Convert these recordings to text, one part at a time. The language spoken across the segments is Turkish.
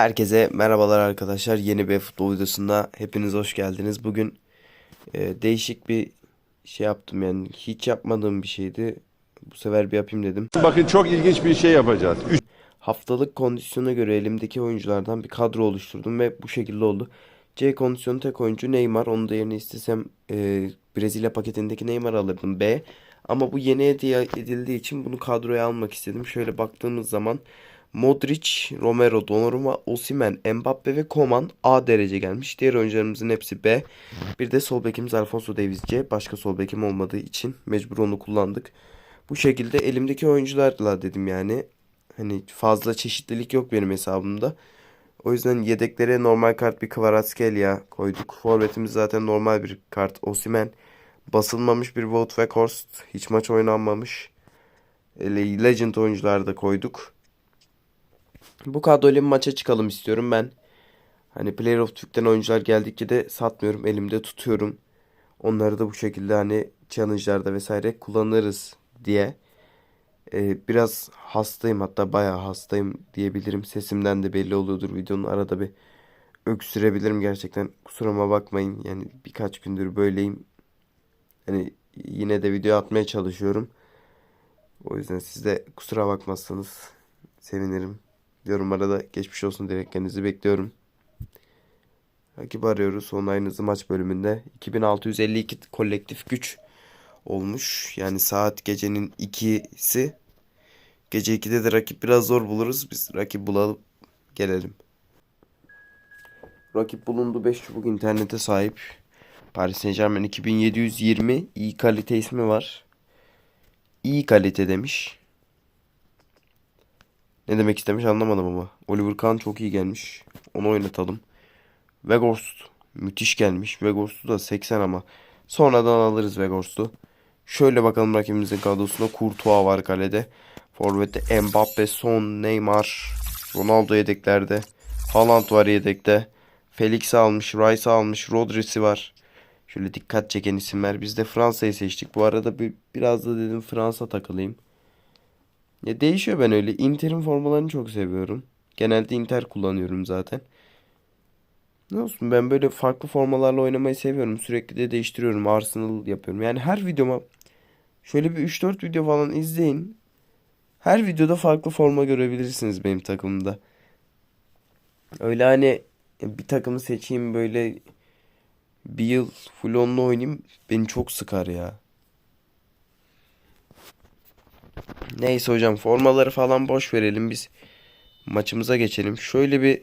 Herkese merhabalar arkadaşlar. Yeni bir futbol videosunda hepiniz hoş geldiniz. Bugün e, değişik bir şey yaptım yani hiç yapmadığım bir şeydi. Bu sefer bir yapayım dedim. Bakın çok ilginç bir şey yapacağız. Üç Haftalık kondisyona göre elimdeki oyunculardan bir kadro oluşturdum ve bu şekilde oldu. C kondisyonu tek oyuncu Neymar. Onun da yerine istesem e, Brezilya paketindeki Neymar alırdım B. Ama bu yeni hediye edildiği için bunu kadroya almak istedim. Şöyle baktığımız zaman Modric, Romero, Donnarumma, Osimhen, Mbappe ve Koman A derece gelmiş. Diğer oyuncularımızın hepsi B. Bir de sol bekimiz Alfonso Davies C. Başka sol bekim olmadığı için mecbur onu kullandık. Bu şekilde elimdeki oyuncularla dedim yani. Hani fazla çeşitlilik yok benim hesabımda. O yüzden yedeklere normal kart bir Kvaratskhelia koyduk. Forvetimiz zaten normal bir kart Osimhen. Basılmamış bir Wout Weghorst. Hiç maç oynanmamış. Ele- Legend oyuncular da koyduk. Bu kadroyla bir maça çıkalım istiyorum ben. Hani Player of Türk'ten oyuncular geldikçe de satmıyorum. Elimde tutuyorum. Onları da bu şekilde hani challenge'larda vesaire kullanırız diye. Ee, biraz hastayım hatta bayağı hastayım diyebilirim. Sesimden de belli oluyordur videonun arada bir öksürebilirim gerçekten. Kusuruma bakmayın. Yani birkaç gündür böyleyim. Hani yine de video atmaya çalışıyorum. O yüzden siz de kusura bakmazsanız sevinirim. Yorumlara da geçmiş olsun dileklerinizi bekliyorum. Rakip arıyoruz. Online'ınızı maç bölümünde. 2652 kolektif güç olmuş. Yani saat gecenin 2'si. Gece 2'de de rakip biraz zor buluruz. Biz rakip bulalım. Gelelim. Rakip bulundu 5 çubuk internete sahip. Paris Saint-Germain 2720 iyi kalite ismi var. İyi kalite demiş. Ne demek istemiş anlamadım ama. Oliver Kahn çok iyi gelmiş. Onu oynatalım. Weghorst müthiş gelmiş. Weghorst'u da 80 ama. Sonradan alırız Weghorst'u. Şöyle bakalım rakibimizin kadrosunda. Courtois var kalede. Forvet'te Mbappe, Son, Neymar, Ronaldo yedeklerde. Haaland var yedekte. Felix almış, Rice almış, Rodri'si var. Şöyle dikkat çeken isimler. Biz de Fransa'yı seçtik. Bu arada bir, biraz da dedim Fransa takılayım. Ya değişiyor ben öyle. Inter'in formalarını çok seviyorum. Genelde Inter kullanıyorum zaten. Ne olsun ben böyle farklı formalarla oynamayı seviyorum. Sürekli de değiştiriyorum. Arsenal yapıyorum. Yani her videoma şöyle bir 3-4 video falan izleyin. Her videoda farklı forma görebilirsiniz benim takımımda. Öyle hani bir takımı seçeyim böyle bir yıl full onunla oynayayım beni çok sıkar ya. Neyse hocam formaları falan boş verelim biz maçımıza geçelim. Şöyle bir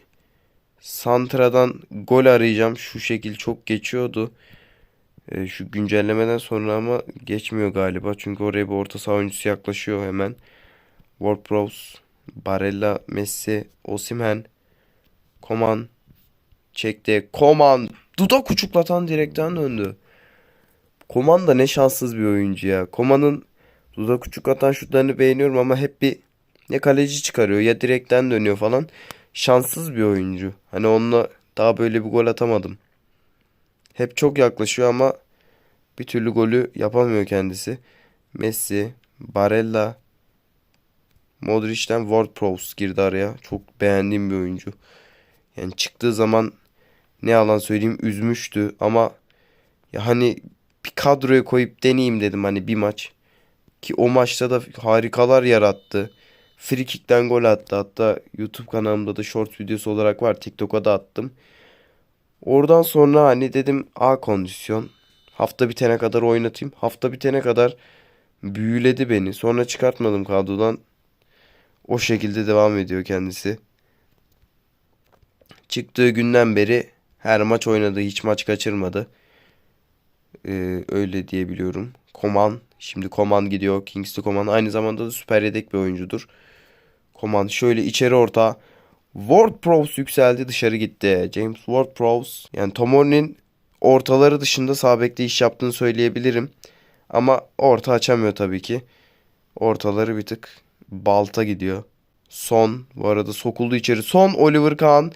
Santra'dan gol arayacağım. Şu şekil çok geçiyordu. Ee, şu güncellemeden sonra ama geçmiyor galiba. Çünkü oraya bir orta saha oyuncusu yaklaşıyor hemen. Ward-Prowse, Barella, Messi, Osimhen, Koman çekti. Koman dudak uçuklatan direkten döndü. Koman da ne şanssız bir oyuncu ya. Koman'ın dudak uçuklatan şutlarını beğeniyorum ama hep bir ya kaleci çıkarıyor ya direkten dönüyor falan. Şanssız bir oyuncu. Hani onunla daha böyle bir gol atamadım. Hep çok yaklaşıyor ama bir türlü golü yapamıyor kendisi. Messi, Barella, Modric'ten Ward-Prowse girdi araya. Çok beğendiğim bir oyuncu. Yani çıktığı zaman ne yalan söyleyeyim üzmüştü ama ya hani bir kadroya koyup deneyeyim dedim hani bir maç. Ki o maçta da harikalar yarattı. Free kick'ten gol attı. Hatta YouTube kanalımda da short videosu olarak var. TikTok'a da attım. Oradan sonra hani dedim A kondisyon. Hafta bitene kadar oynatayım. Hafta bitene kadar büyüledi beni. Sonra çıkartmadım kadrodan. O şekilde devam ediyor kendisi. Çıktığı günden beri her maç oynadı. Hiç maç kaçırmadı. Ee, öyle diyebiliyorum. Koman. Şimdi Koman gidiyor. Kingsley Koman. Aynı zamanda da süper yedek bir oyuncudur. Koman şöyle içeri orta. Ward-Prowse yükseldi dışarı gitti. James Ward-Prowse. Yani Tomori'nin ortaları dışında sağ bekte iş yaptığını söyleyebilirim. Ama orta açamıyor tabii ki. Ortaları bir tık balta gidiyor. Son bu arada sokuldu içeri. Son Oliver Kahn.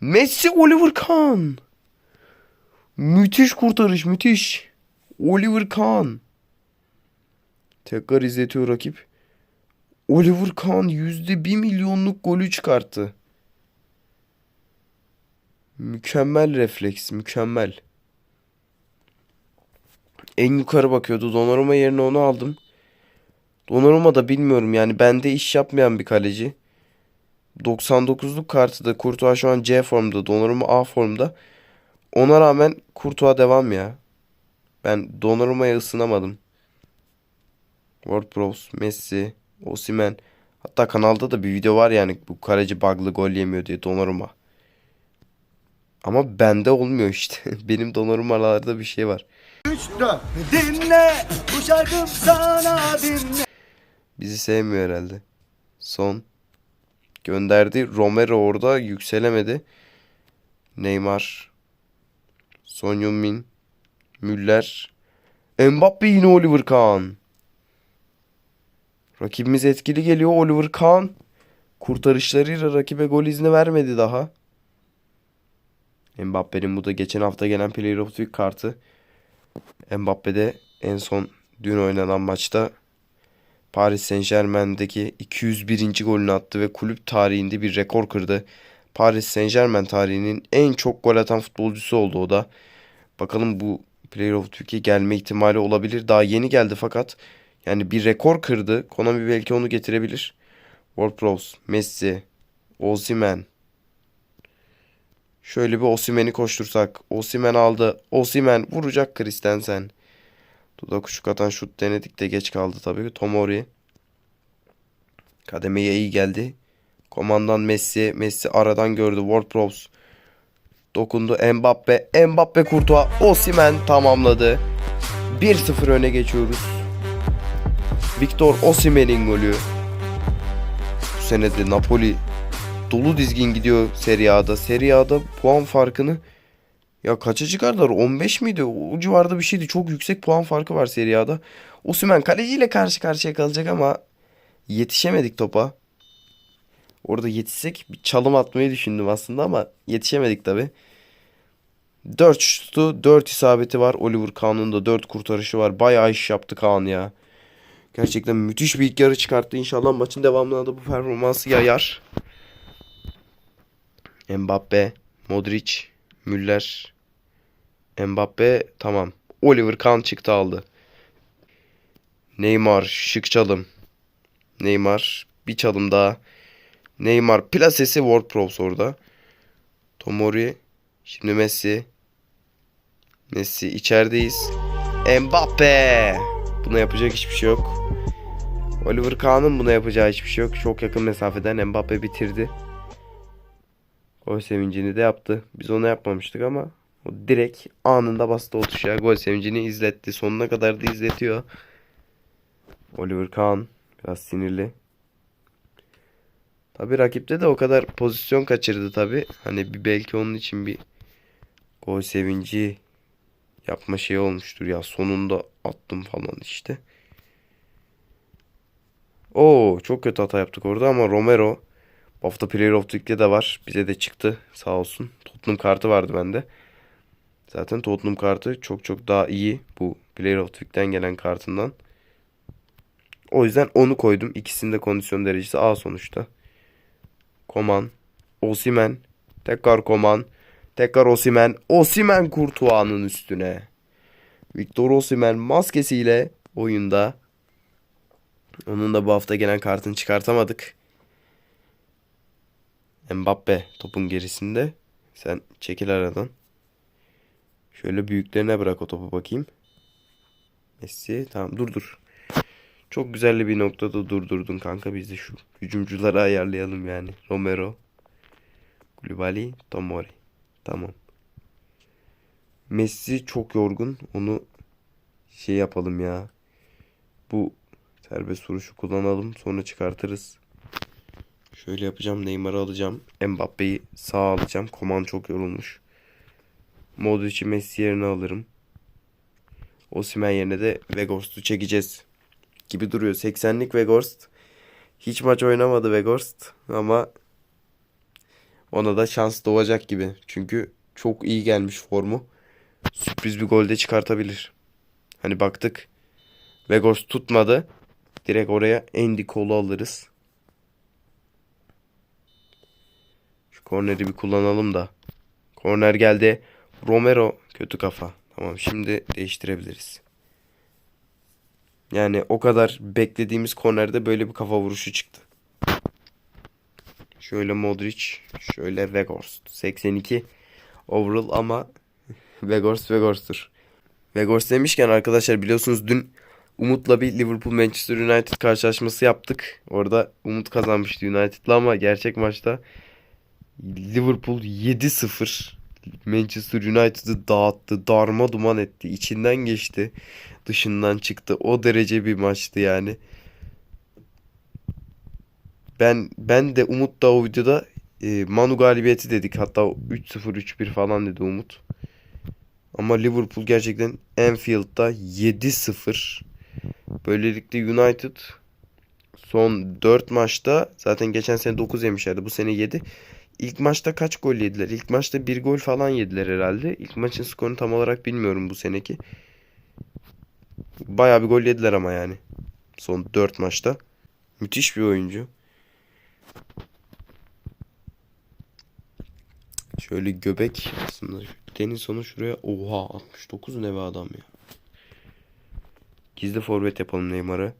Messi Oliver Kahn. Müthiş kurtarış müthiş. Oliver Kahn. Tekrar izletiyor rakip. Oliver Kahn yüzde bir milyonluk golü çıkarttı. Mükemmel refleks, mükemmel. En yukarı bakıyordu. Donnarumma yerine onu aldım. Donnarumma da bilmiyorum yani bende iş yapmayan bir kaleci. 99'luk kartı da Courtois şu an C formda, Donnarumma A formda. Ona rağmen Courtois devam ya. Ben Donnarumma'ya ısınamadım. WordPress, Messi, Osimhen. Hatta kanalda da bir video var yani bu kaleci bug'lı gol yemiyor diye Donnarumma. Ama bende olmuyor işte. Benim Donnarumma'larda bir şey var. 3 4 Dinle bu şarkım sana dinle Bizi sevmiyor herhalde. Son. Gönderdi. Romero orada yükselemedi. Neymar. Son Heung-min. Müller. Mbappe yine Oliver Kahn. Rakibimiz etkili geliyor Oliver Kahn. Kurtarışlarıyla rakibe gol izni vermedi daha. Mbappe'nin bu da geçen hafta gelen Player of the Week kartı. Mbappe de en son dün oynanan maçta Paris Saint-Germain'deki 201. golünü attı ve kulüp tarihinde bir rekor kırdı. Paris Saint-Germain tarihinin en çok gol atan futbolcusu oldu o da. Bakalım bu Player of Week'e gelme ihtimali olabilir. Daha yeni geldi fakat yani bir rekor kırdı. Konami belki onu getirebilir. WordPress, Messi, Osimhen. Şöyle bir Osimhen'i koştursak. Osimhen aldı. Osimhen vuracak Christensen. Dudak kuşuk atan şut denedik de geç kaldı tabii. Tomori. Kademeye iyi geldi. Komandan Messi. Messi aradan gördü. WordPress. Dokundu Mbappe. Mbappe Courtois. Osimhen tamamladı. 1-0 öne geçiyoruz. Victor Osimhen'in golü. Bu sene de Napoli dolu dizgin gidiyor Serie A'da. Serie A'da puan farkını ya kaça çıkardılar? 15 miydi? O civarda bir şeydi. Çok yüksek puan farkı var Serie A'da. Osimhen kaleciyle karşı karşıya kalacak ama yetişemedik topa. Orada yetişsek bir çalım atmayı düşündüm aslında ama yetişemedik tabi. 4 şutu 4 isabeti var. Oliver Kahn'ın da 4 kurtarışı var. Bayağı iş yaptı Kahn ya. Gerçekten müthiş bir ilk yarı çıkarttı. İnşallah maçın devamında da bu performansı yayar. Mbappe, Modric, Müller, Mbappe tamam. Oliver Kahn çıktı aldı. Neymar şık çalım. Neymar bir çalım daha. Neymar plasesi WordPress orada. Tomori. Şimdi Messi. Messi içerideyiz. Mbappe. Buna yapacak hiçbir şey yok. Oliver Kahn'ın buna yapacağı hiçbir şey yok. Çok yakın mesafeden Mbappe bitirdi. Gol sevincini de yaptı. Biz onu yapmamıştık ama o direkt anında bastı o tuşa. Gol sevincini izletti. Sonuna kadar da izletiyor. Oliver Kahn biraz sinirli. Tabi rakipte de o kadar pozisyon kaçırdı tabi. Hani bir belki onun için bir gol sevinci yapma şey olmuştur ya. Sonunda attım falan işte. Oo çok kötü hata yaptık orada ama Romero bu hafta Player of the Week'te de var. Bize de çıktı sağ olsun. Tottenham kartı vardı bende. Zaten Tottenham kartı çok çok daha iyi bu Player of the Week'ten gelen kartından. O yüzden onu koydum. İkisinin de kondisyon derecesi A sonuçta. Koman, Osimen, tekrar Koman, tekrar Osimen, Osimen Kurtuğa'nın üstüne. Victor Osimen maskesiyle oyunda. Onun da bu hafta gelen kartını çıkartamadık. Mbappe topun gerisinde. Sen çekil aradan. Şöyle büyüklerine bırak o topu bakayım. Messi tamam dur dur. Çok güzel bir noktada durdurdun kanka. Biz de şu hücumcuları ayarlayalım yani. Romero. Koulibaly. Tomori. Tamam. Messi çok yorgun. Onu şey yapalım ya. Bu serbest vuruşu kullanalım. Sonra çıkartırız. Şöyle yapacağım. Neymar'ı alacağım. Mbappe'yi sağa alacağım. Koman çok yorulmuş. Modric'i Messi yerine alırım. Osimhen yerine de Weghorst'u çekeceğiz. Gibi duruyor. 80'lik Weghorst. Hiç maç oynamadı Weghorst ama ona da şans doğacak gibi. Çünkü çok iyi gelmiş formu. Sürpriz bir golde çıkartabilir. Hani baktık. Weghorst tutmadı. Direkt oraya Andy Cole'u alırız. Şu korneri bir kullanalım da. Korner geldi. Romero kötü kafa. Tamam şimdi değiştirebiliriz. Yani o kadar beklediğimiz kornerde böyle bir kafa vuruşu çıktı. Şöyle Modric, şöyle Weghorst. 82 overall ama Weghorst Weghorst'tur. Weghorst demişken arkadaşlar biliyorsunuz dün Umut'la bir Liverpool Manchester United karşılaşması yaptık. Orada Umut kazanmıştı United'la ama gerçek maçta Liverpool 7-0 Manchester United'ı dağıttı, darma duman etti, içinden geçti, dışından çıktı. O derece bir maçtı yani. Ben ben de Umut da o videoda e, Manu galibiyeti dedik. Hatta 3-0 3-1 falan dedi Umut. Ama Liverpool gerçekten Anfield'da 7-0. Böylelikle United son 4 maçta zaten geçen sene 9 yemişlerdi. Bu sene 7. İlk maçta kaç gol yediler? İlk maçta 1 gol falan yediler herhalde. İlk maçın skorunu tam olarak bilmiyorum bu seneki. Bayağı bir gol yediler ama yani. Son 4 maçta. Müthiş bir oyuncu. Şöyle göbek aslında deniz sonu şuraya oha 69 ne be adam ya. Gizli forvet yapalım Neymar'ı.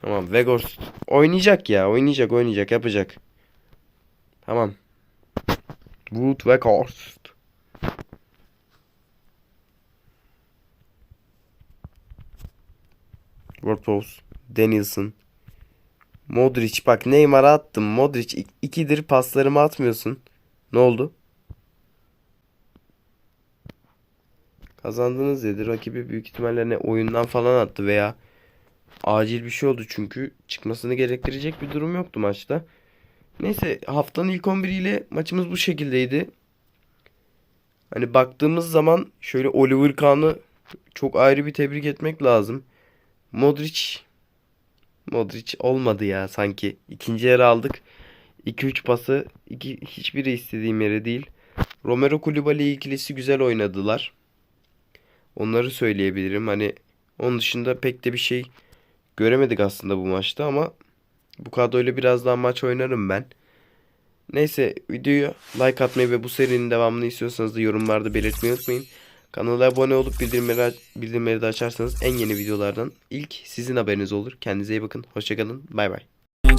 Tamam Weghorst oynayacak ya oynayacak oynayacak yapacak. Tamam. Wood Weghorst. Ward-Prowse, Danielson. Modric bak Neymar'a attım. Modric ik- ikidir paslarımı atmıyorsun. Ne oldu? Kazandınız dedi. Rakibi büyük ihtimalle ne oyundan falan attı veya acil bir şey oldu çünkü çıkmasını gerektirecek bir durum yoktu maçta. Neyse haftanın ilk 11 ile maçımız bu şekildeydi. Hani baktığımız zaman şöyle Oliver Kahn'ı çok ayrı bir tebrik etmek lazım. Modric Modric olmadı ya sanki. İkinci yer aldık. 2-3 pası iki, hiçbiri istediğim yere değil. Romero Koulibaly ikilisi güzel oynadılar. Onları söyleyebilirim. Hani onun dışında pek de bir şey göremedik aslında bu maçta ama bu kadroyla biraz daha maç oynarım ben. Neyse videoyu like atmayı ve bu serinin devamını istiyorsanız da yorumlarda belirtmeyi unutmayın. Kanala abone olup bildirimleri, bildirimleri de açarsanız en yeni videolardan ilk sizin haberiniz olur. Kendinize iyi bakın. Hoşçakalın. Bay bay.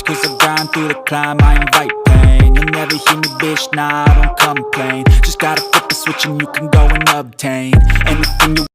Cause I grind through the climb, I invite pain You'll never hear me, bitch, nah, I don't complain Just gotta flip the switch and you can go and obtain Anything you